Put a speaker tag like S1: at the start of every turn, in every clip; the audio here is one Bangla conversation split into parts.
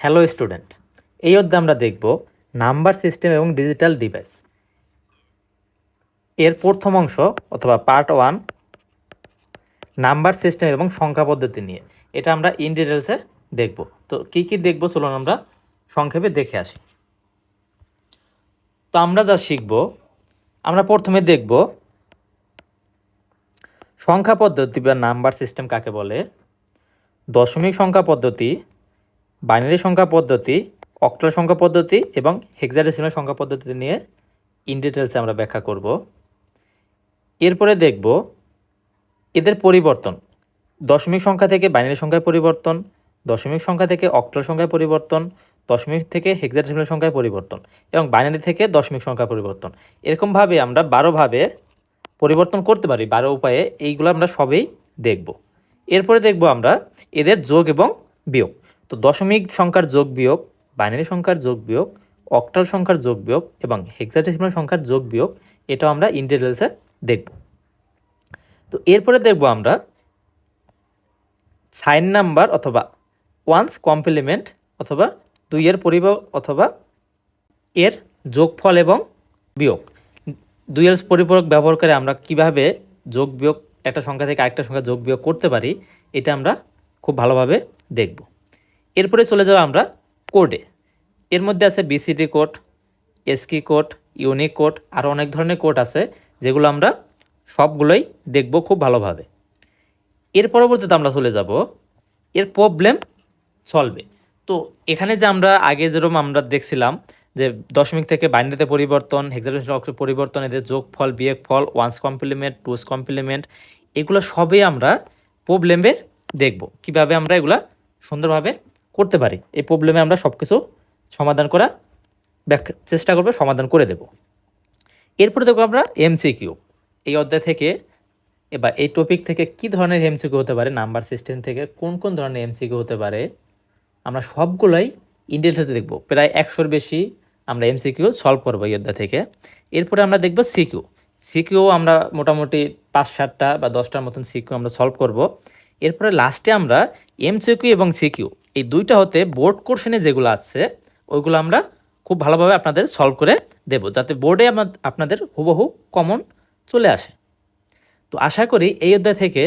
S1: হ্যালো স্টুডেন্ট, এই অধ্যায়ে আমরা দেখব নাম্বার সিস্টেম এবং ডিজিটাল ডিভাইস। এর প্রথম অংশ অথবা পার্ট ওয়ান, নাম্বার সিস্টেম এবং সংখ্যা পদ্ধতি নিয়ে। এটা আমরা ইন ডিটেলসে দেখব। তো কী কী দেখব চলুন আমরা সংক্ষেপে দেখে আসি। তো আমরা যা শিখব, আমরা প্রথমে দেখব সংখ্যা পদ্ধতি বা নাম্বার সিস্টেম কাকে বলে, দশমিক সংখ্যা পদ্ধতি বাইনারি সংখ্যা পদ্ধতি, অক্টাল সংখ্যা পদ্ধতি এবং হেক্সাডেসিমাল সংখ্যা পদ্ধতি নিয়ে ইন ডিটেলসে আমরা ব্যাখ্যা করব। এরপরে দেখব এদের পরিবর্তন। দশমিক সংখ্যা থেকে বাইনারি সংখ্যায় পরিবর্তন, দশমিক সংখ্যা থেকে অক্টাল সংখ্যায় পরিবর্তন, দশমিক থেকে হেক্সাডেসিমাল সংখ্যায় পরিবর্তন এবং বাইনারি থেকে দশমিক সংখ্যা পরিবর্তন। এরকমভাবে আমরা বারোভাবে পরিবর্তন করতে পারি, বারো উপায়ে। এইগুলো আমরা সবেই দেখব। এরপরে দেখব আমরা এদের যোগ এবং বিয়োগ। তো দশমিক সংখ্যার যোগ বিয়োগ, বাইনারি সংখ্যার যোগ বিয়োগ, অক্টাল সংখ্যার যোগ বিয়োগ এবং হেক্সাডেসিমাল সংখ্যার যোগ বিয়োগ, এটাও আমরা ইন্টিগ্রালসে দেখব। তো এরপরে দেখব আমরা সাইন নাম্বার অথবা ওয়ান্স কমপ্লিমেন্ট অথবা দুইয়ের পরিবার অথবা এর যোগফল এবং বিয়োগ। দুইয়ের পরিপূরক ব্যবহার করে আমরা কীভাবে যোগ বিয়োগ, একটা সংখ্যা থেকে আরেকটা সংখ্যা যোগ বিয়োগ করতে পারি, এটা আমরা খুব ভালোভাবে দেখব। এরপরে চলে যাব আমরা কোডে এর মধ্যে আছে BCD code ASCII code Unicode আরও অনেক ধরনের কোড আছে, যেগুলো আমরা সবগুলোই দেখব খুব ভালোভাবে। এর পরবর্তীতে আমরা চলে যাব এর প্রবলেম সলভে তো এখানে যে আমরা আগে যেরকম আমরা দেখছিলাম যে দশমিক থেকে বাইনারিতে পরিবর্তন হেক্সাডেসিমাল অক্ষর পরিবর্তন, এদের যোগ ফল বিয়োগ ফল ওয়ান্স কমপ্লিমেন্ট টুস কমপ্লিমেন্ট এগুলো সবই আমরা প্রবলেমে দেখব। কীভাবে আমরা এগুলা সুন্দরভাবে করতে পারি। এই প্রবলেমে আমরা সব কিছু সমাধান করা, ব্যাখ্যা, চেষ্টা করব সমাধান করে দেব। এরপরে দেখব আমরা এমসিকিউ এই অধ্যায় থেকে এবার এই টপিক থেকে কি ধরনের এমসিকিউ হতে পারে নাম্বার সিস্টেম থেকে কোন কোন ধরনের এমসিকিউ হতে পারে, আমরা সবগুলোই ইন্ডিয়াতে দেখব। প্রায় একশোর বেশি আমরা এমসিকিউ সলভ করব এই অধ্যায় থেকে। এরপরে আমরা দেখব সিকিউ সিকিউ আমরা মোটামুটি পাঁচ সাতটা বা দশটার মতন সিকিউ আমরা সলভ করব। এরপরে লাস্টে আমরা এমসিকিউ এবং সিকিউ এই দুইটা হতে বোর্ড কোর্শনে যেগুলো আছে, ওইগুলো আমরা খুব ভালোভাবে আপনাদের সলভ করে দেব, যাতে বোর্ডে আপনাদের হুবহু কমন চলে আসে। তো আশা করি এই অধ্যায় থেকে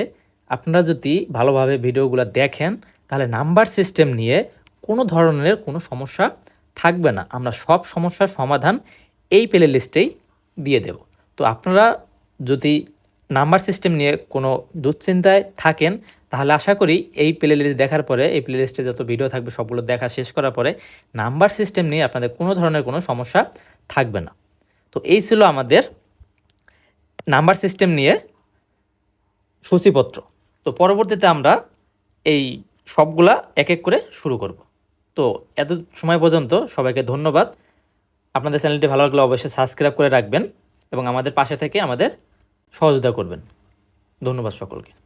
S1: আপনারা যদি ভালোভাবে ভিডিওগুলো দেখেন, তাহলে নাম্বার সিস্টেম নিয়ে কোনো ধরনের কোনো সমস্যা থাকবে না। আমরা সব সমস্যার সমাধান এই প্লে লিস্টেই দিয়ে দেব। তো আপনারা যদি নাম্বার সিস্টেম নিয়ে কোনো দুশ্চিন্তায় থাকেন, তাহলে আশা করি এই প্লে লিস্ট দেখার পরে, এই প্লে লিস্টে যত ভিডিও থাকবে সবগুলো দেখা শেষ করার পরে নাম্বার সিস্টেম নিয়ে আপনাদের কোনো ধরনের কোনো সমস্যা থাকবে না। তো এই ছিল আমাদের নাম্বার সিস্টেম নিয়ে সূচিপত্র। তো পরবর্তীতে আমরা এই সবগুলা এক এক করে শুরু করব। তো এত সময় পর্যন্ত সবাইকে ধন্যবাদ। আপনাদের চ্যানেলটি ভালো লাগলে অবশ্যই সাবস্ক্রাইব করে রাখবেন এবং আমাদের পাশে থেকে আমাদের সহযোগিতা করবেন। ধন্যবাদ সকলকে।